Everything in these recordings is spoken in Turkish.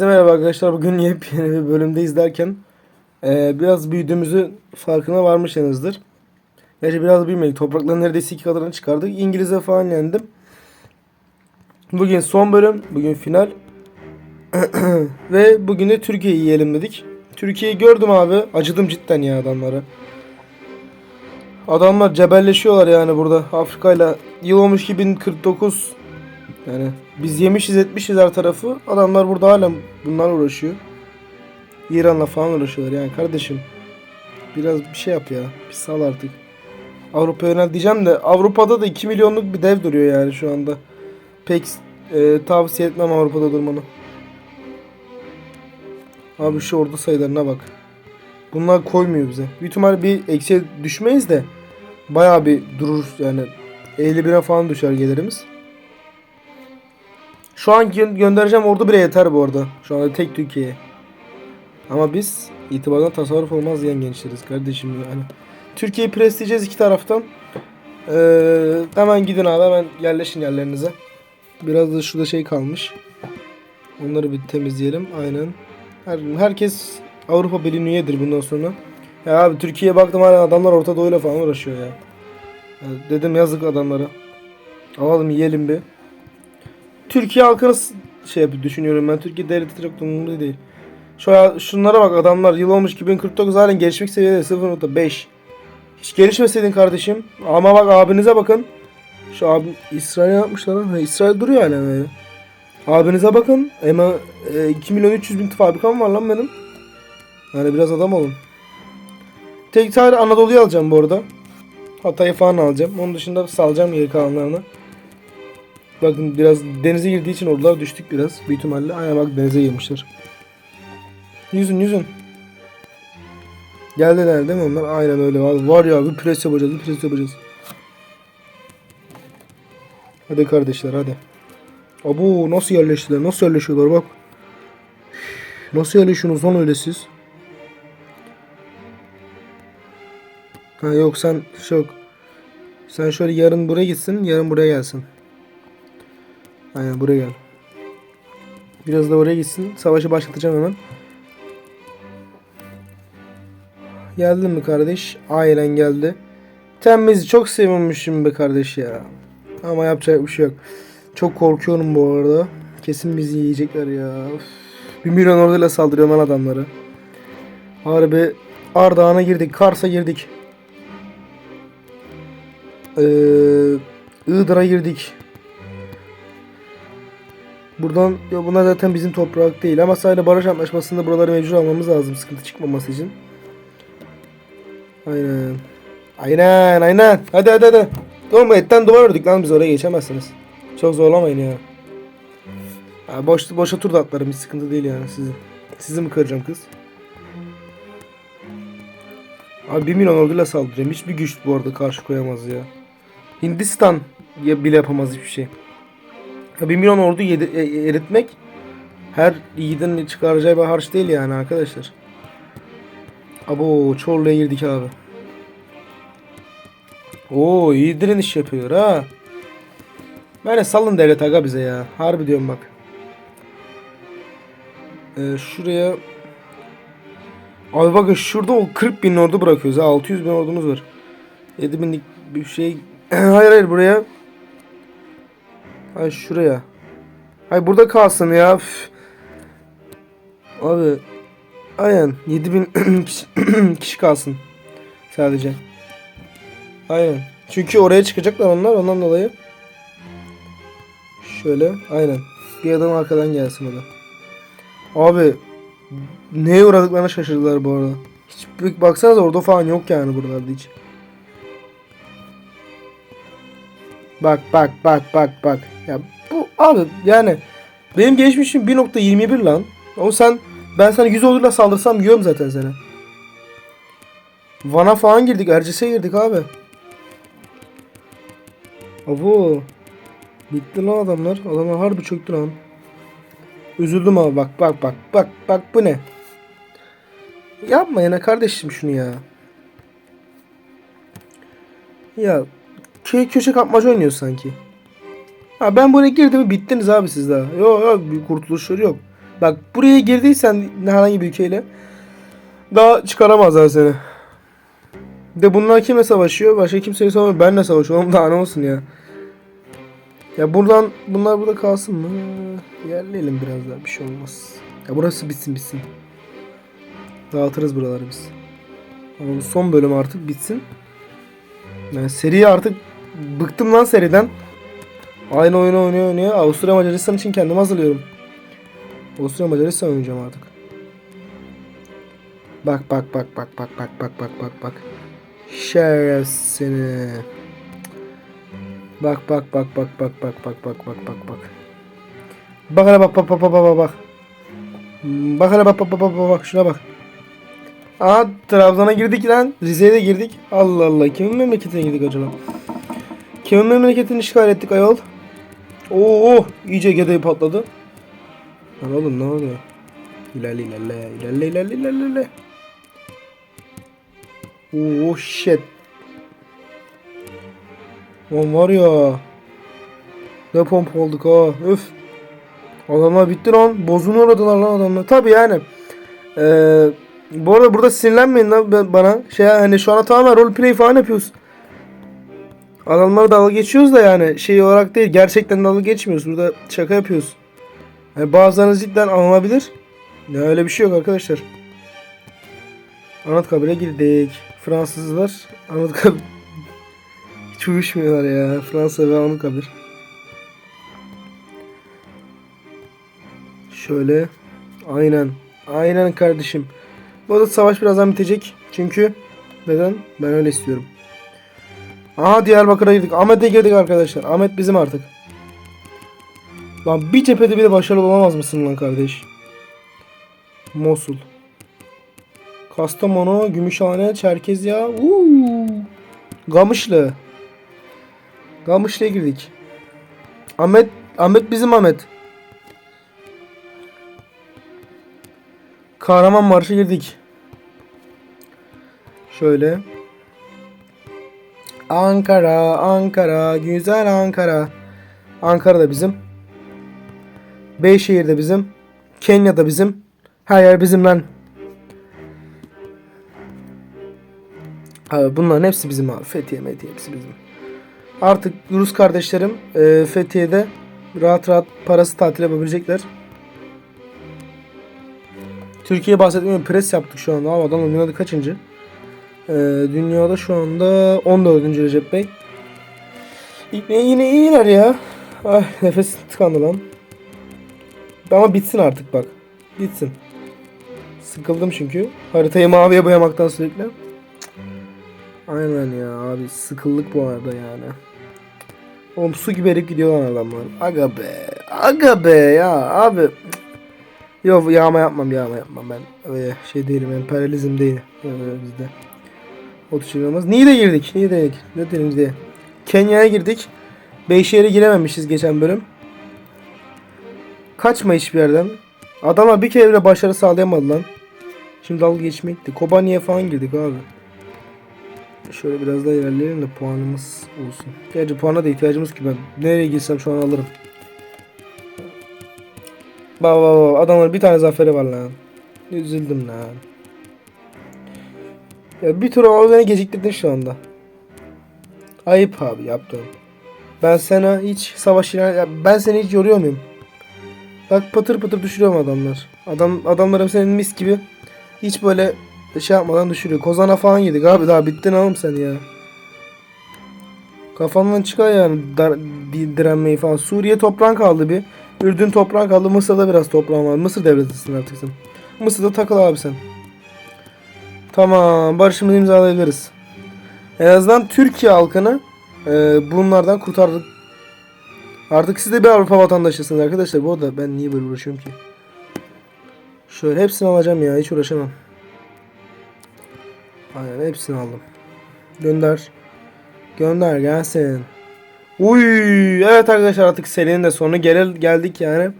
Herkese merhaba arkadaşlar. Bugün yepyeni bir bölümde izlerken eee, biraz büyüdüğümüzü farkına varmışsınızdır. Gerçi biraz büyümedik. Toprakların neredeyse iki katını çıkardık. İngiliz'e falan yendim. Bugün son bölüm. Bugün final. Ve bugün de Türkiye'yi yiyelim dedik. Türkiye'yi gördüm abi. Acıdım cidden ya adamlara. Adamlar cebelleşiyorlar yani burada. Afrika'yla yıl olmuş 2049. Yani biz yemişiz etmişiz her tarafı. Adamlar burada hala bunlarla uğraşıyor. İran'la falan uğraşıyorlar yani kardeşim. Biraz bir şey yap ya. Bir sal artık. Avrupa yönel diyeceğim de Avrupa'da da 2 milyonluk bir dev duruyor yani şu anda. Pek e, tavsiye etmem Avrupa'da durmanı. Abi şu ordu sayılarına bak. Bunlar koymuyor bize. Büyük ihtimalle bir eksiye düşmeyiz de bayağı bir durur yani 51'e falan düşer gelirimiz. Şu an gö- göndereceğim ordu bile yeter bu arada. Şu anda tek Türkiye'ye. Ama biz itibardan tasarruf olmaz diyen gençleriz kardeşim yani. Türkiye'yi presleyeceğiz iki taraftan. Ee, hemen gidin abi hemen yerleşin yerlerinize. Biraz da şurada şey kalmış. Onları bir temizleyelim. Aynen. Her, herkes Avrupa Birliği üyedir bundan sonra. Ya abi Türkiye'ye baktım hala adamlar Orta Doğu'yla falan uğraşıyor ya. Ya dedim yazık adamlara. Alalım yiyelim bir. Türkiye halkını şey düşünüyorum ben. Türkiye devleti çok da umurumda değil. Şu şunlara bak adamlar yıl olmuş 2049 halen gelişmek seviyede 0.5. Hiç gelişmeseydin kardeşim. Ama bak abinize bakın. Şu abi İsrail yapmışlar. Ha, İsrail duruyor hala böyle. Abinize bakın. Ama e, 2 milyon 300 bin fabrikam var lan benim. Yani biraz adam olun. Tek sadece Anadolu'yu alacağım bu arada. Hatay'ı falan alacağım. Onun dışında salacağım geri kalanlarını. Bakın biraz denize girdiği için ordular düştük biraz. Büyük ihtimalle. Aynen bak denize girmişler. Yüzün yüzün. Geldiler değil mi onlar? Aynen öyle. Var, var ya bir pres yapacağız. Bir pres yapacağız. Hadi kardeşler hadi. Abu nasıl yerleştiler? Nasıl yerleşiyorlar bak. Nasıl yerleşiyorsunuz lan öyle siz? Ha yok sen yok. Sen şöyle yarın buraya gitsin, yarın buraya gelsin. Aynen buraya gel. Biraz da oraya gitsin. Savaşı başlatacağım hemen. Geldin mi kardeş? Aynen geldi. Temiz çok sevinmişim be kardeş ya. Ama yapacak bir şey yok. Çok korkuyorum bu arada. Kesin bizi yiyecekler ya. Bir milyon orduyla saldırıyorum lan adamları. Harbi Ardahan'a girdik. Kars'a girdik. Ee, Iğdır'a girdik. Buradan ya bunlar zaten bizim toprak değil ama sadece barış anlaşmasında buraları mevcut almamız lazım sıkıntı çıkmaması için. Aynen. Aynen aynen. Hadi hadi hadi. Oğlum etten duvar ördük lan biz oraya geçemezsiniz. Çok zorlamayın ya. ya boş, boşa tur da atlarım hiç sıkıntı değil yani sizin. Sizi mi kıracağım kız? Abi 1 milyon orduyla saldıracağım. Hiçbir güç bu arada karşı koyamaz ya. Hindistan ya- bile yapamaz hiçbir şey. 1 milyon ordu yedi- e- eritmek her yiğidin çıkaracağı bir harç değil yani arkadaşlar. Abo Çorlu'ya girdik abi. Oo iyi direniş yapıyor ha. Böyle salın devlet aga bize ya. Harbi diyorum bak. Ee, şuraya Abi bakın şurada o 40 bin ordu bırakıyoruz ha. 600 bin ordumuz var. 7 binlik bir şey. hayır hayır buraya. Hayır şuraya. Hayır burada kalsın ya. Üf. Abi. Aynen 7000 kişi, kişi kalsın. Sadece. Aynen. Çünkü oraya çıkacaklar onlar ondan dolayı. Şöyle aynen. Bir adam arkadan gelsin da. Abi neye uğradıklarına şaşırdılar bu arada. Hiç baksanıza orada falan yok yani buralarda hiç. Bak bak bak bak bak. Ya bu abi yani benim geçmişim 1.21 lan. Ama sen ben sana 100 orduyla saldırsam yiyorum zaten seni. Van'a falan girdik. Erciyes'e girdik abi. Abo. Bitti lan adamlar. Adamlar harbi çöktü lan. Üzüldüm abi bak bak bak bak bak bu ne? Yapma yine kardeşim şunu ya. Ya köy köşe kapmaca oynuyor sanki. Ha ben buraya girdim bittiniz abi siz daha. Yok yok bir kurtuluşları yok. Bak buraya girdiysen herhangi bir ülkeyle daha çıkaramazlar seni. De bunlar kimle savaşıyor? Başka kimseyle savaşmıyor. Benle savaşıyor. Oğlum daha ne olsun ya. Ya buradan bunlar burada kalsın mı? Yerleyelim biraz daha bir şey olmaz. Ya burası bitsin bitsin. Dağıtırız buraları biz. Ama bu son bölüm artık bitsin. Yani seri artık bıktım lan seriden. Aynı oyunu oynuyor oynuyor. Avusturya Macaristan için kendimi hazırlıyorum. Avusturya Macaristan oynayacağım artık. Bak bak bak bak bak bak bak bak bak bak. Şeref seni. Bak bak bak bak bak bak bak bak bak bak bak. Bak hele bak bak bak bak bak bak. Bak hele bak bak bak bak bak bak şuna bak. Aa Trabzon'a girdik lan. Rize'ye de girdik. Allah Allah. Kimin memleketine girdik acaba? Kimin memleketini işgal ettik ayol? Oo iyice gedeyi patladı. Lan oğlum ne oluyor? İlerle ilerle ilerle ilerle ilerle. Oo shit. Lan var ya. Ne pompa olduk ha. Öf. Adamlar bitti lan. Bozunu uğradılar lan adamlar. Tabi yani. Ee, bu arada burada sinirlenmeyin lan bana. Şey hani şu anda tamamen roleplay falan yapıyoruz. Adamlara dalga geçiyoruz da yani şey olarak değil gerçekten dalga geçmiyoruz. Burada şaka yapıyoruz. Yani bazılarınız cidden anılabilir. Ya öyle bir şey yok arkadaşlar. Anıtkabir'e girdik. Fransızlar Anıtkabir hiç uyuşmuyorlar ya. Fransa ve Anıtkabir. Şöyle. Aynen. Aynen kardeşim. Bu arada savaş birazdan bitecek. Çünkü neden? Ben öyle istiyorum. Aha Diyarbakır'a girdik. Ahmet'e girdik arkadaşlar. Ahmet bizim artık. Lan bir cephede bile başarılı olamaz mısın lan kardeş? Mosul. Kastamonu, Gümüşhane, Çerkezya. Uuu. Gamışlı. Gamışlı'ya girdik. Ahmet, Ahmet bizim Ahmet. Kahramanmaraş'a girdik. Şöyle. Ankara, Ankara, güzel Ankara. Ankara da bizim. Beyşehir de bizim. Kenya da bizim. Her yer bizim lan. Abi bunların hepsi bizim abi. Fethiye, Methiye hepsi bizim. Artık Rus kardeşlerim e, Fethiye'de rahat rahat parası tatil yapabilecekler. Türkiye'ye bahsetmiyorum. Pres yaptık şu anda. Abi adam dünyada kaçıncı? E, dünyada şu anda 14. Recep Bey. Yine, yine iyiler ya. Ay nefes tıkandı lan. Ama bitsin artık bak. Bitsin. Sıkıldım çünkü. Haritayı maviye boyamaktan sürekli. Aynen ya abi sıkıldık bu arada yani. Oğlum su gibi erip gidiyor lan adamlar. Aga be. Aga be ya abi. Yok yağma yapmam yağma yapmam ben. Öyle şey değilim emperyalizm değil. Öyle bizde. O tür olmaz. Niğde girdik. Niğde'ye girdik. Ne diyelim diye. Kenya'ya girdik. Beyşehir'e girememişiz geçen bölüm. Kaçma hiçbir yerden. Adama bir kere bile başarı sağlayamadı lan. Şimdi dalga geçmekti. Kobani'ye falan girdik abi. Şöyle biraz daha ilerleyelim de puanımız olsun. Gerçi puana da ihtiyacımız ki ben. Nereye girsem şu an alırım. Bak bak adamların bir tane zaferi var lan. Üzüldüm lan. Ya bir tur ama beni geciktirdin şu anda. Ayıp abi yaptığın. Ben sana hiç savaş ilan... ya Ben seni hiç yoruyor muyum? Bak patır patır düşürüyorum adamlar. Adam adamlarım senin mis gibi hiç böyle şey yapmadan düşürüyor. Kozana falan yedik abi daha bittin oğlum sen ya. Kafamdan çıkar yani dar, di- direnmeyi falan. Suriye toprağın kaldı bir. Ürdün toprağın kaldı. Mısır'da biraz toprağın var. Mısır devletisin artık sen. Mısır'da takıl abi sen. Tamam barışımızı imzalayabiliriz. En azından Türkiye halkını e, bunlardan kurtardık. Artık siz de bir Avrupa vatandaşısınız arkadaşlar. Bu arada ben niye böyle uğraşıyorum ki? Şöyle hepsini alacağım ya. Hiç uğraşamam. Aynen hepsini aldım. Gönder. Gönder gelsin. Uy evet arkadaşlar artık serinin de sonuna gel geldik yani.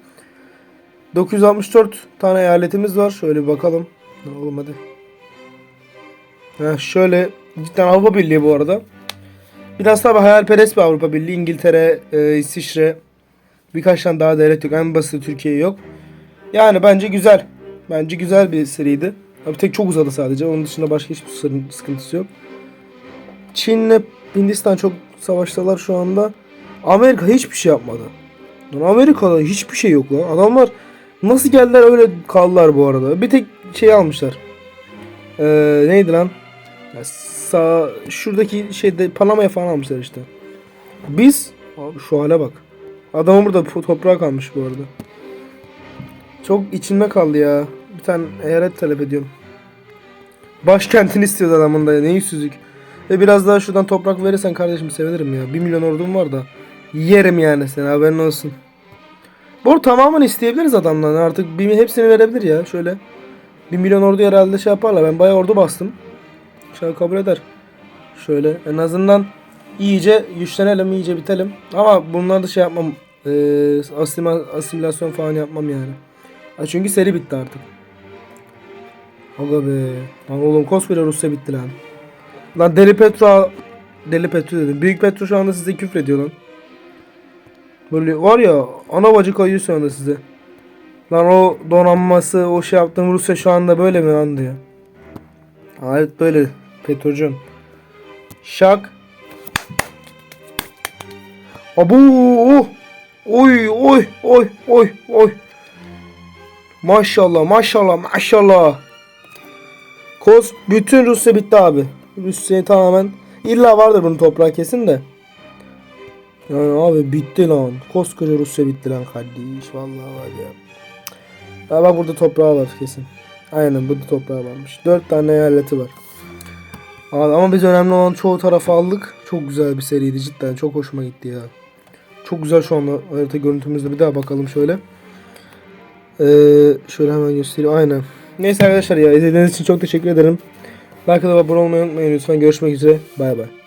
964 tane eyaletimiz var. Şöyle bir bakalım. Oğlum hadi. Şöyle cidden Avrupa Birliği bu arada. Biraz tabi hayalperest bir Avrupa Birliği. İngiltere, e, İsviçre, birkaç tane daha devlet yok. En basit Türkiye yok. Yani bence güzel. Bence güzel bir seriydi. Abi tek çok uzadı sadece. Onun dışında başka hiçbir sıkıntısı yok. Çin'le Hindistan çok savaştalar şu anda. Amerika hiçbir şey yapmadı. Amerika'da hiçbir şey yok lan. Adamlar nasıl geldiler öyle kaldılar bu arada. Bir tek şey almışlar. Ee, neydi lan? Ya sağ şuradaki şeyde Panama'ya falan almışlar işte. Biz abi şu hale bak. Adamın burada toprağı kalmış bu arada. Çok içimde kaldı ya. Bir tane eyalet talep ediyorum. Başkentini istiyordu adamın da ya. Ne yüzsüzlük. Ve biraz daha şuradan toprak verirsen kardeşim sevinirim ya. 1 milyon ordum var da. Yerim yani seni haberin olsun. Bu tamamını isteyebiliriz adamdan. Artık bir, hepsini verebilir ya. Şöyle. 1 milyon ordu herhalde şey yaparlar. Ben bayağı ordu bastım. Şöyle kabul eder. Şöyle en azından iyice güçlenelim, iyice bitelim. Ama bunlar da şey yapmam. E, asimila- asimilasyon falan yapmam yani. Ha, çünkü seri bitti artık. Aga be. Lan oğlum koskoca Rusya bitti lan. Lan Deli Petro Deli Petro dedim. Büyük Petro şu anda size küfür ediyor lan. Böyle var ya ana bacı kayıyor şu anda size. Lan o donanması o şey yaptığım Rusya şu anda böyle mi lan diyor. Evet böyle Petrocun. Şak. Abu. oh! Oy oy oy oy oy. Maşallah maşallah maşallah. Kos bütün Rusya bitti abi. Rusya tamamen illa vardır bunun toprağı kesin de. Yani abi bitti lan. Koskoca Rusya bitti lan kardeş. Vallahi var ya. Ya bak burada toprağı var kesin. Aynen burada toprağı varmış. Dört tane eyaleti var. Abi ama biz önemli olan çoğu tarafı aldık. Çok güzel bir seriydi cidden. Çok hoşuma gitti ya. Çok güzel şu anda harita görüntümüzde. Bir daha bakalım şöyle. Ee, şöyle hemen göstereyim. Aynen. Neyse arkadaşlar ya izlediğiniz için çok teşekkür ederim. Like atıp abone olmayı unutmayın lütfen. Görüşmek üzere. Bay bay.